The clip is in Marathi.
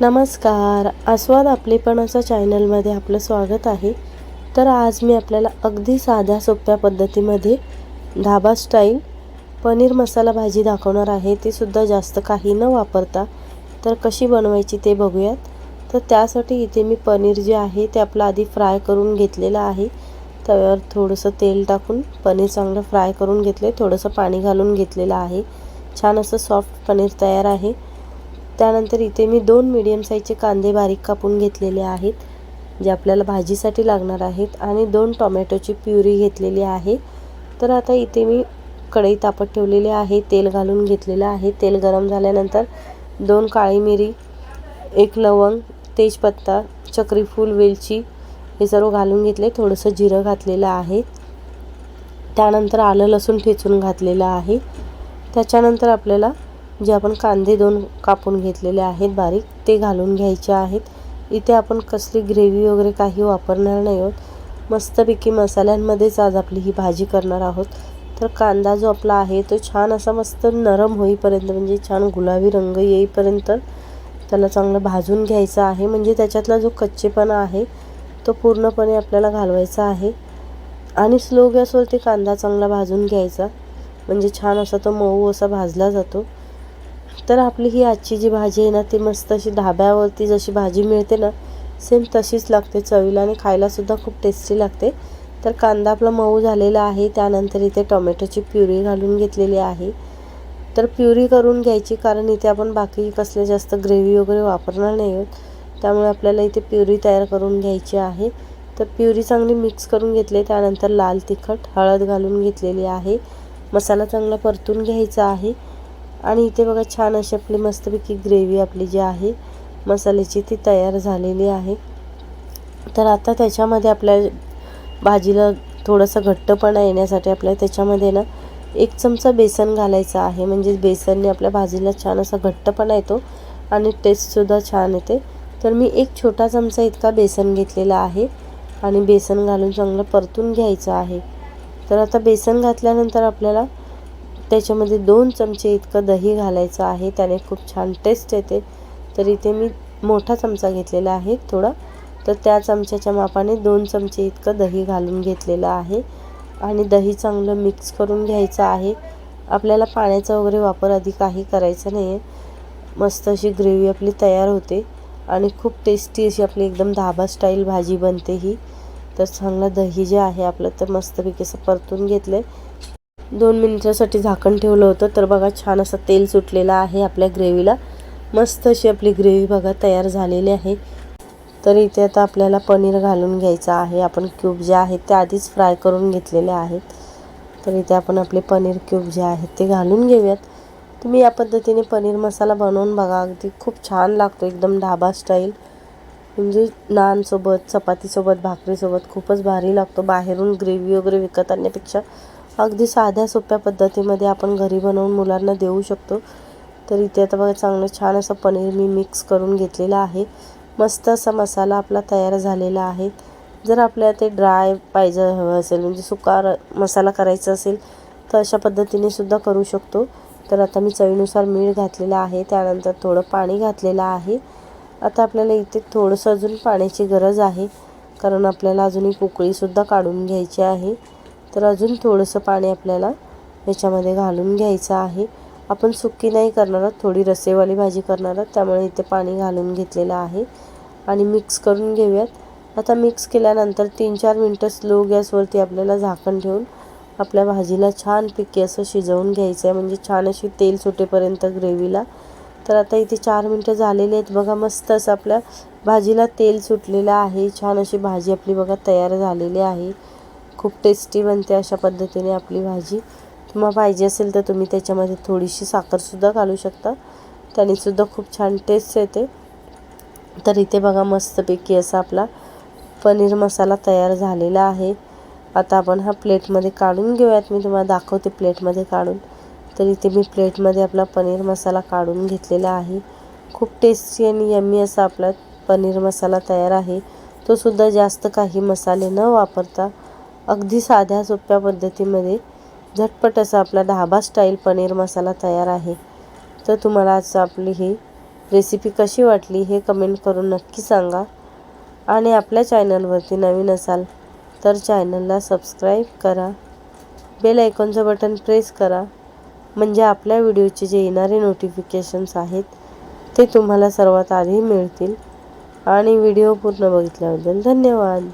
नमस्कार. आस्वाद आपलेपणाच्या चॅनलमध्ये आपलं स्वागत आहे. तर आज मी आपल्याला अगदी साध्या सोप्या पद्धतीमध्ये ढाबा स्टाईल पनीर मसाला भाजी दाखवणार आहे. ती सुद्धा जास्त काही न वापरता. तर कशी बनवायची ते बघूयात. तर त्यासाठी इथे मी पनीर जे आहे ते आपलं आधी फ्राय करून घेतलेलं आहे. तव्यावर थोडंसं तेल टाकून पनीर चांगलं फ्राय करून घेतले थोडंसं पाणी घालून घेतलेलं आहे. छान असं सॉफ्ट पनीर तयार आहे. त्यानंतर इथे मी दोन मीडियम साईजचे कांदे बारीक कापून घेतलेले आहेत जे आपल्याला भाजीसाठी लागणार आहेत आणि दोन टोमॅटोची प्युरी घेतलेली आहे. तर आता इथे मी कढई तापत ठेवलेली आहे तेल घालून घेतलेलं आहे. तेल गरम झाल्यानंतर दोन काळी मिरी एक लवंग तेजपत्ता चक्रीफूल वेलची हे सर्व घालून घेतले. थोडंसं जिरं घातलेलं आहे. त्यानंतर आलं लसूण ठेचून घातलेलं आहे. त्याच्यानंतर आपल्याला जे आपण कांदे दोन कापून घेतलेले आहेत बारीक ते घालून घ्यायचे आहेत. इथे आपण कसली ग्रेव्ही वगैरे काही वापरणार नाही आहोत. मस्तपैकी मसाल्यांमध्येच आज आपली ही भाजी करणार आहोत. तर कांदा जो आपला आहे तो छान असा मस्त नरम होईपर्यंत म्हणजे छान गुलाबी रंग येईपर्यंत त्याला चांगलं भाजून घ्यायचं आहे. म्हणजे त्याच्यातला जो कच्चेपणा आहे तो पूर्णपणे आपल्याला घालवायचा आहे. आणि स्लो गॅसवरती कांदा चांगला भाजून घ्यायचा. म्हणजे छान असा तो मऊ असा भाजला जातो. तर आपली ही आजची जी भाजी आहे ना ती मस्त अशी ढाब्यावरती जशी भाजी मिळते ना सेम तशीच लागते. चवीला आणि खायलासुद्धा खूप टेस्टी लागते. तर कांदा आपला मऊ झालेला आहे त्यानंतर इथे टोमॅटोची प्युरी घालून घेतलेली आहे. तर प्युरी करून घ्यायची कारण इथे आपण बाकी कसले जास्त ग्रेव्ही वगैरे वापरणार नाही आहोत. त्यामुळे आपल्याला इथे प्युरी तयार करून घ्यायची आहे. तर प्युरी चांगली मिक्स करून घेतली त्यानंतर लाल तिखट हळद घालून घेतलेली आहे. मसाला चांगला परतून घ्यायचा आहे. आणि इथे बघा छान अशी आपली मस्तपैकी ग्रेव्ही आपली जी आहे मसाल्याची ती तयार झालेली आहे. तर आता त्याच्यामध्ये आपल्या भाजीला थोडंसं घट्टपणा येण्यासाठी आपल्या त्याच्यामध्ये ना एक चमचा बेसन घालायचं आहे. म्हणजे बेसनने आपल्या भाजीला छान असा घट्टपणा येतो आणि टेस्टसुद्धा छान येते. तर मी एक छोटा चमचा इतका बेसन घेतलेला आहे आणि बेसन घालून चांगलं परतून घ्यायचं आहे. तर आता बेसन घातल्यानंतर आपल्याला त्याच्यामध्ये दोन चमचे इतकं दही घालायचं आहे. त्याने खूप छान टेस्ट येते. तर इथे मी मोठा चमचा घेतलेला आहे थोडा. तर त्या चमच्याच्या मापाने दोन चमचे इतकं दही घालून घेतलेलं आहे. आणि दही चांगलं मिक्स करून घ्यायचं आहे. आपल्याला पाण्याचा वगैरे वापर आधी काही करायचा नाही आहे मस्त अशी ग्रेव्ही आपली तयार होते. आणि खूप टेस्टी अशी आपली एकदम धाबा स्टाईल भाजी बनते ही. तर चांगलं दही जे आहे आपलं तर मस्तपैकी असं परतून घेतलं आहे दोन मिनिटासाठी झाकण ठेवलं होतं. तर बघा छान असं तेल सुटलेलं आहे आपल्या ग्रेव्हीला. मस्त अशी आपली ग्रेव्ही बघा तयार झालेली आहे. तर इथे आता आपल्याला पनीर घालून घ्यायचं आहे. आपण क्यूब जे आहेत ते आधीच फ्राय करून घेतलेले आहेत. तर इथे आपण आपले पनीर क्यूब जे आहेत ते घालून घेऊयात. तुम्ही या पद्धतीने पनीर मसाला बनवून बघा. अगदी खूप छान लागतो एकदम ढाबा स्टाईल. म्हणजे नानसोबत चपातीसोबत भाकरीसोबत खूपच भारी लागतो. बाहेरून ग्रेव्ही वगैरे विकत आणण्यापेक्षा अगदी साध्या सोप्या पद्धतीमध्ये आपण घरी बनवून मुलांना देऊ शकतो. तर इथे आता बघा चांगलं छान असं पनीर मी मिक्स करून घेतलेलं आहे. मस्त असा मसाला आपला तयार झालेला आहे. जर आपल्याला ते ड्राय पाहिजे हवं असेल म्हणजे सुका मसाला करायचा असेल तर अशा पद्धतीने सुद्धा करू शकतो. तर आता मी चवीनुसार मीठ घातलेलं आहे त्यानंतर थोडं पाणी घातलेलं आहे. आता आपल्याला इथे थोडंसं अजून पाण्याची गरज आहे कारण आपल्याला अजून एक उकळीसुद्धा काढून घ्यायची आहे. तर अजून थोडंसं पाणी आपल्याला याच्यामध्ये घालून घ्यायचं आहे. आपण सुक्की नाही करणार आहोत थोडी रसेवाली भाजी करणार आहोत त्यामुळे इथे पाणी घालून घेतलेलं आहे. आणि मिक्स करून घेऊयात. आता मिक्स केल्यानंतर तीन चार मिनटं स्लो गॅसवरती आपल्याला झाकण ठेवून आपल्या भाजीला छान पिके असं शिजवून घ्यायचं आहे म्हणजे छान अशी तेल सुटेपर्यंत ग्रेव्हीला तर आता इथे चार मिनटं झालेली आहेत. बघा मस्त असं आपल्या भाजीला तेल सुटलेलं आहे. छान अशी भाजी आपली बघा तयार झालेली आहे. खूप टेस्टी बनते अशा पद्धतीने आपली भाजी. तुम्हाला पाहिजे असेल तर तुम्ही त्याच्यामध्ये थोडीशी साखरसुद्धा घालू शकता. त्यानेसुद्धा खूप छान टेस्ट येते. तर इथे बघा मस्तपैकी असा आपला पनीर मसाला तयार झालेला आहे. आता आपण हा प्लेटमध्ये काढून घेऊयात. मी तुम्हाला दाखवते प्लेटमध्ये काढून. तर इथे मी प्लेटमध्ये आपला पनीर मसाला काढून घेतलेला आहे. खूप टेस्टी आणि यम्मी असा आपला पनीर मसाला तयार आहे. तो सुद्धा जास्त काही मसाले न वापरता अगदी साध्या सोप्या पद्धतीमध्ये झटपट असा आपला ढाबा स्टाईल पनीर मसाला तयार आहे. तर तुम्हाला आज आपली ही रेसिपी कशी वाटली हे कमेंट करून नक्की सांगा. आणि आपल्या चॅनलवरती नवीन असाल तर चॅनलला सबस्क्राईब करा. बेल आयकॉनचं बटन प्रेस करा. म्हणजे आपल्या व्हिडिओचे जे येणारे नोटिफिकेशन्स आहेत ते तुम्हाला सर्वात आधी मिळतील. आणि व्हिडिओ पूर्ण बघितल्याबद्दल धन्यवाद.